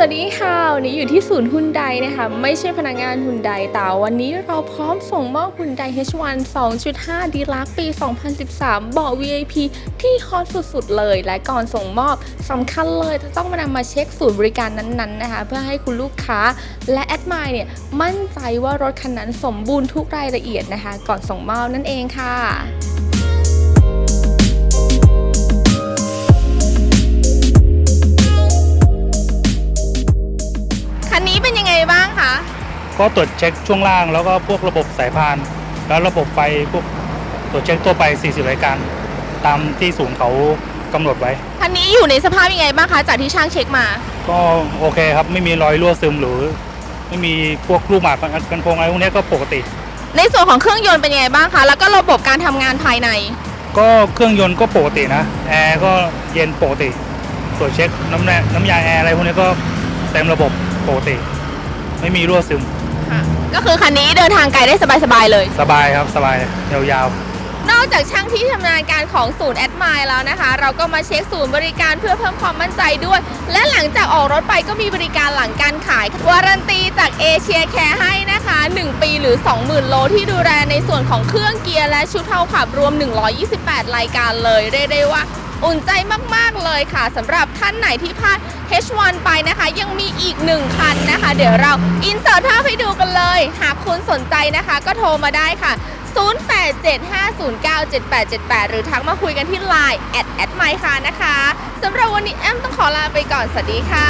สวัสดีค่ะ วันนี้อยู่ที่ศูนย์ฮุนไดนะคะ ไม่ใช่พนักงานฮุนไดแต่วันนี้เราพร้อมส่งมอบฮุนได H1 2.5 ดีลักปี 2013 เบาะ VIP ที่ฮอตสุดๆ เลย และก่อนส่งมอบสำคัญเลยจะต้องมานำมาเช็คศูนย์บริการนั้นๆนะคะ เพื่อให้คุณลูกค้าและแอดมายเนี่ย มั่นใจว่ารถคันนั้นสมบูรณ์ทุกรายละเอียดนะคะ ก่อนส่งมอบนั่นเองค่ะ ก็ตรวจเช็คช่วงล่าง แล้วก็พวกระบบสายพาน แล้วระบบไฟพวกตรวจเช็คทั่วไป 40 รายการ ตามที่ศูนย์เขากำหนดไว้ คันนี้อยู่ในสภาพยังไงบ้างคะ จากที่ช่างเช็คมา ก็โอเคครับไม่มีรอยรั่วซึมหรือ ไม่มีพวกลูกหมากกันโพงอะไรพวกนี้ก็ปกติ ในส่วนของเครื่องยนต์เป็นยังไงบ้างคะ แล้วก็ระบบการทำงานภายใน ก็เครื่องยนต์ก็ปกตินะแอร์ก็เย็นปกติตรวจเช็คน้ำแร่น้ำยาแอร์อะไรพวกนี้ก็เต็มระบบปกติ ไม่มีรั่วซึม ก็คือคันนี้เดินทางไกลได้สบายๆเลย สบายครับสบายยาวนอกจากช่างที่ชำนาญการของศูนย์แอดมายแล้วนะคะ เราก็มาเช็คศูนย์บริการเพื่อเพิ่มความมั่นใจด้วย และหลังจากออกรถไปก็มีบริการหลังการขายวารันตีจากเอเชียแคร์ให้นะคะ 1 ปีหรือ 20,000 โลที่ดูแลในส่วนของเครื่องเกียร์และชุดเท่าขับรวม 128 รายการเลย เรียกได้ว่า อุ่นใจมากๆเลยค่ะสำหรับท่านไหนที่พลาด H1 ไปนะคะ ยังมีอีกหนึ่งคันนะคะ เดี๋ยวเราอินเสิร์ตภาพให้ดูกันเลย หากคุณสนใจนะคะ ก็โทรมาได้ค่ะ 0875097878 หรือทักมาคุยกันที่ Line แอดแอดไมค์ค่ะนะคะสำหรับวันนี้แอมต้องขอลาไปก่อน สวัสดีค่ะ